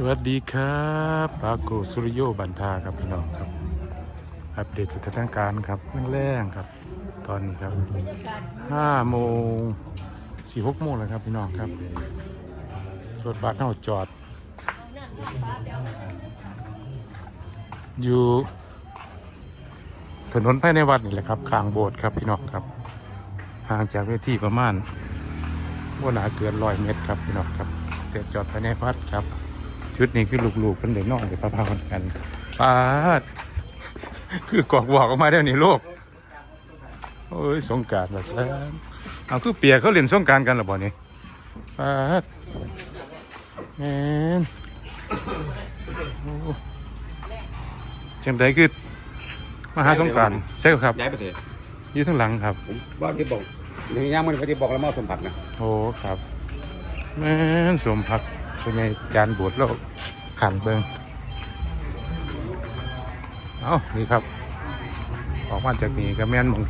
สวัสดีครับปาโกสุริโยบันทาครับพี่น้องครับ อัปเดตสถานการณ์ครับแรงๆครับ ตอนนี้ครับ5โมง4 6โมงแล้วครับพี่น้องครับรถบัสเข้าจอด อยู่ ถนนภายในวัดนี่แหละครับข้างโบสถ์ครับพี่น้องครับห่างจากเวทีประมาณว่าหนาเกินร้อยเมตรครับพี่น้องครับแต่จอดภายในวัดครับ ชุดนี้คือลูกๆเป็นเด็กน้องเด็กพาพากันกันปาดคือกอกบอกออกมาเดี๋ยวนี้โลกโอ้ยสงกรารมาซะเอาคือเปียกเขาเล่นสงกรารกันหรือเปล่านี่ปาดแมนโอ้จังไดคือมาหาสงกรารใช่ครับย้ายประเทศอยู่ทั้างหลังครับผมว่าที่บอกในย่างมันที่บอกแล้วมอบสมบัตินะโอ้ครับแม่นสมพัก เป็นไงจานบวชแล้วขันเบิงเอานี่ครับ ออกมาจากนี่ก็แม่นมอง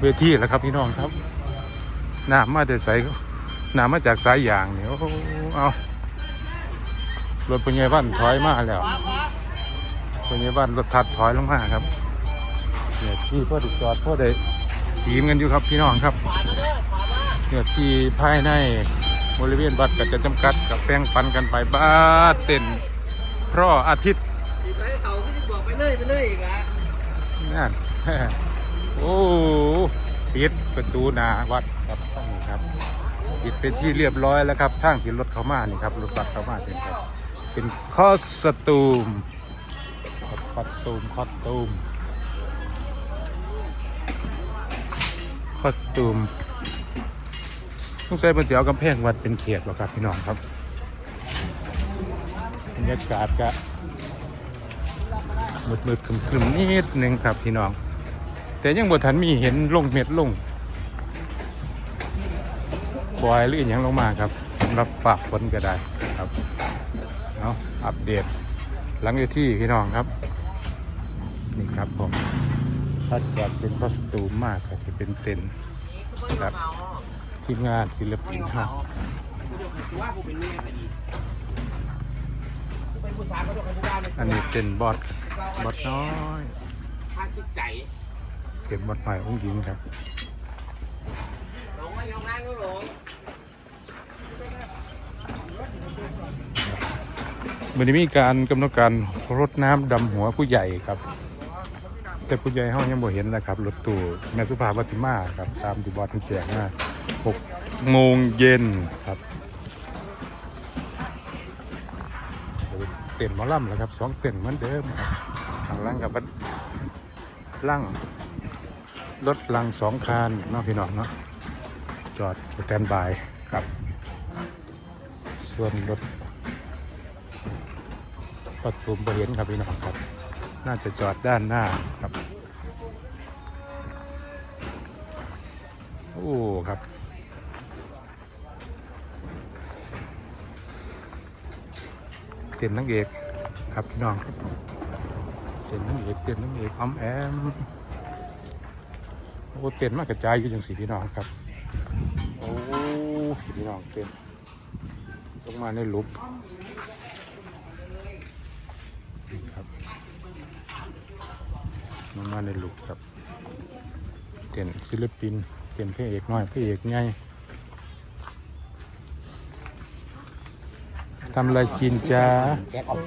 เวทีแล้วครับพี่น้องครับน้ำมาแต่ใสน้ำมาจากสายยางเนี่ยเอารถปัญญาบ้านถอยมาแล้วปัญญาบ้านรถทัดถอยลงมาครับเนี่ยที่พ่อดิจอดพ่อได้จีมกันอยู่ครับพี่น้องครับเนื้อที่ภายใน บริเวณวัดก็จะจำกัดกับแป้งปันกันไปบ้าเต้นเพราะอาทิตย์ไปเขาก็จะบอกไปเลยไปเลยอีกอะนั่นโอ้ปิดประตูหนาวัดครับท่านนี้ครับปิดเป็นที่เรียบร้อยแล้วครับทางที่รถเข้ามานี่ครับรถบัสเข้ามาเป็นครับเป็นคอสตูมคอสตูมคอสตูมคอสตูม ต้องใช้เป็นเสียเอากำแพงวัดเป็นเขตหรอครับพี่น้องครับบรรยากาศก็มืดมืดๆครึมนิดนึงครับพี่น้อง แต่ยังบ่ทันมีเห็นลงเม็ดลงบอยหรืออหยังลงมาครับสำหรับฝากฝนก็ได้ครับเอาอัปเดต หลังจากที่พี่น้องครับ นี่ครับผมถ้าเกิดเป็นคอสตูมมากก็จะเป็นเต็นครับ ทีมงานศิลปินครับอันนี้เป็นบอสบอสน้อยทางจิตใจเป็นบอสหน่องค์หญิงครับหลงไม่ยอมนั่งก็หลงวันนี้มีการกำหนดการรดน้ำดำหัวผู้ใหญ่ครับ แต่ผู้ใหญ่ห้องยังบ่เห็นนะครับรถตู้แม่สุภาพวัชิมาครับ ตามที่บอสมันแจ้งมา 6โมงเย็นครับเต็นท์มอลำแล้วครับสองเต็นท์เหมือนเดิมครับข้างหล่างกับบัล่างรถลังสองคันเนาะพี่น้องเนาะจอดสแตนบายครับ ส่วนรถก็ตูมบเห็นครับพี่น้องครับ น่าจะจอดด้านหน้าครับ โอ้ครับเต้นนังเอกครับพี่น้องเต้นนังเอกเต้นนังเอกออมแอมโอ้เต้นมากกระจายอยู่จังสีพี่น้องครับโอ้พี่น้องเต้นลงมาในหลุมครับลงมาในลูกครับเต้นศิลปิน เต้นพระเอกน้อยพระเอกใหญ่ทำอะไรกินจ้าแกออก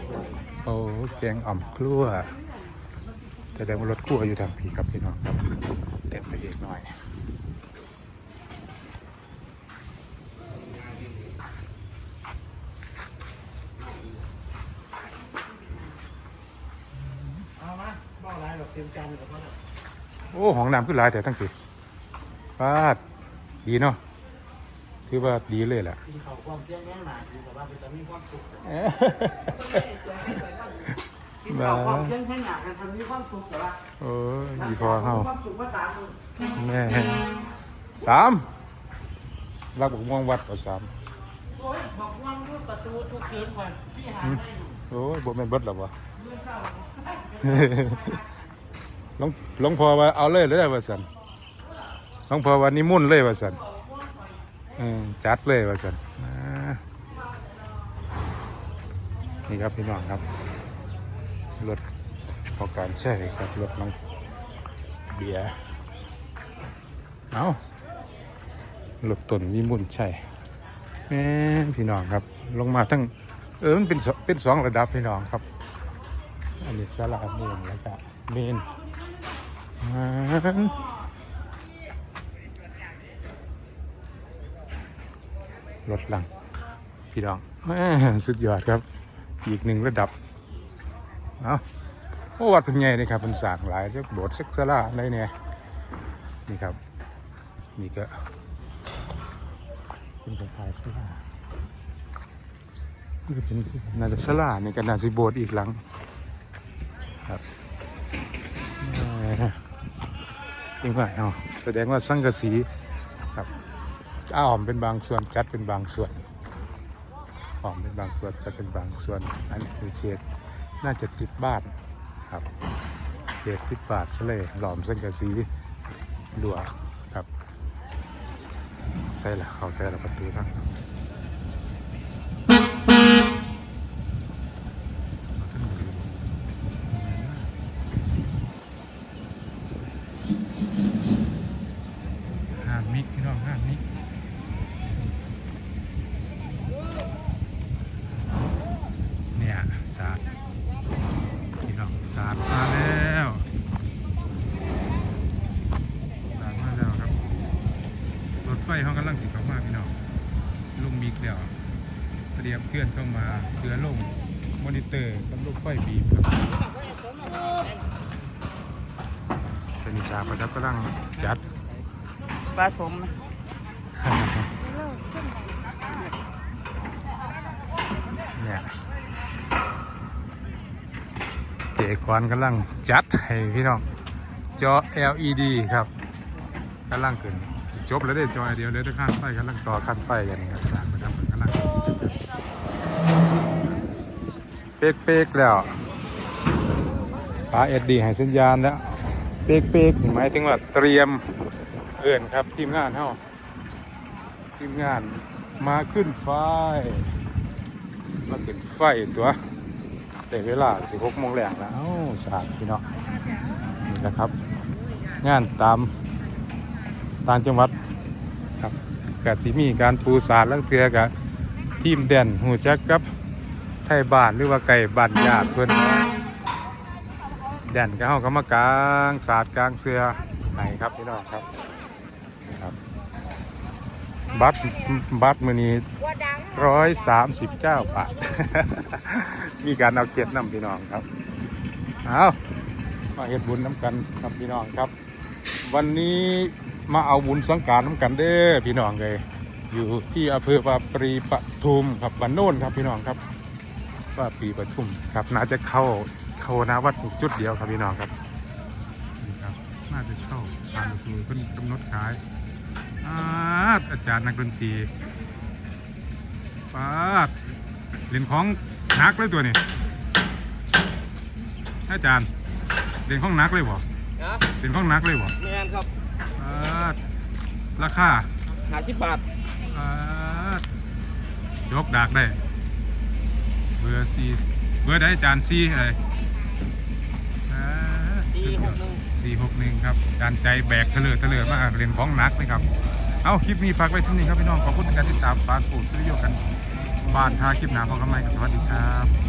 โอ้แกงอ่อมกลัวแสดงว่ารถกลัวอยู่ทางพี่ครับพี่น้องครับเต้นพระเอกน้อยเอกอะไรหรอยโอ้ห้องน้ำขึ้นหลายแต่ทั้งคื อปาดดีเนาะถือว่าดีเลยแหละกินเขาความเที่ยงแน่หนาดีแต่ว่าเป็นจะมีความสุขกินบ้าเขาความเที่ยงแน่หนากันทำมีความสุขแต่ว่าโอ้ยดีพอเข้าความสุขว่าตามมึงแม่สามรักบอกม่วงวัดก็สามโอ้ยบอกว่าลูกประตูทุกคืนก่อนพี่หาให้หนูโอ้ยบ่แม่นเบิดหรอวะหลวงหลวงพ่อว่าเอาเลยเลยว่าสัน หลวงพ่อว่านิมนต์เลยว่าสันจัดเลยว่าสันนี่ครับพี่น้องครับรถพอการใช่ครับรถน้องเบียร์เอารถต้นวิมุนใช่แม่พี่น้องครับ ลงมาทั้งเออมันเป็นสเป็นสองระดับพี่น้องครับ อันนี้สลาเมนแล้วก็เมนมัน รถลัง พี่น้องสุดยอดครับ อีกหนึ่งระดับเอาโอ้วัดเป็นไงนี่ครับเป็นสางหลายเจ้าโบสถ์เซ็กซาร่าอะไรเนี่ยนี่ครับ นี่ก็เป็นคล้ายๆซาร่านี่ก็เป็นน่าจะซาร่านี่ก็น่าสิโบสถ์อีกหลังครับจริงว่าเนาะแสดงว่าสังกะสี อ้อมเป็นบางส่วนจัดเป็นบางส่วนอ้อมเป็นบางส่วนจัดเป็นบางส่วน อันนี้คือเขตน่าจะติดบ้านครับเขตติดบ้านก็เลยหลอมเส้นกระสีดัวครับใส่ละเขาใส่ละประตูทั้งห้ามมิกพี่น้องห้ามมิก เนี่ยสาดพี่น้องสาดมาแล้วสาดมาแล้วครับ รถไฟเขากำลังสิเข้ามาพี่น้องลงมิกแล้วเตรียม เคลื่อนเข้ามาเรือลงมอนิเตอร์กับลูกไฟบีบครับเป็นนิสาประทับกำลังจัดปลาสมเนี่ยเจควันกำลังจัดให้พี่น้องจอ LED ครับกำลังขึ้นจะจบแล้วได้จอเดียวเลยได้ข้างไฟกำลังต่อข้างไฟกันครับ เป๊กเป๊กๆแล้วปาเอ็ดดีให้สัญญาณแล้ว เป๊กเป๊กหมายถึงว่าเตรียมเอื่นครับทีมงานเฮาทีมงานมาขึ้นไฟ มาขึ้นไฟตัวแต่เวลาสิบหกโมงแรงแล้วเอ้าสาดพี่น้อนี่นะครับ งานตามต่างจังหวัดครับกสิมีการปูสาดลังเทือกับทีมแดนหูจักกับ ไทยบ้านหรือว่าไก่บ้านญาติเพื่อนแดนก็เฮาก็มากลางสาดกลางเสือไหนครับพี่น้องครับครับ บัตรบัตรมือนี้ร้อยสามสิบเก้าบาท มีการเอาเกียรตินำพี่น้องครับเอามาเฮ็ดบุญน้ำกันครับพี่น้องครับ วันนี้มาเอาบุญสังการน้ำกันเด้อพี่น้องเลยอยู่ที่อำเภอวาปรีปทุมครับบ้านโน่นครับพี่น้องครับ ว่าปีปทุมครับ น่าจะเข้าเข้านาวัดจุดเดียวครับพี่น้องครับนี่ครับ น่าจะเข้าตามคือเพิ่นกำหนดขายอาดอาจารย์นักดนตรีปาดเล่นของหนักเลยตัวนี้อาจารย์เล่นของหนักเลยบ่นะเล่นของหนักเลยบ่แมนครับปาดราคาหาสิบบาทปาดยกดากได้เบอร์สี่เบอร์ได้อาจารย์ซีอะไรอ่าดีสุดหยอกหนึ่งสี่หกหนึ่งครับการใจแบกเถลือเถลือมากเรียนของหนักเลยครับ เอาคลิปนี้ฝากไว้ที่นี่ครับพี่น้องขอบคุณการติดตามฟากปูดสุริโยกันบ้านทาคลิปหนาพอกันไหมครับสวัสดีครับ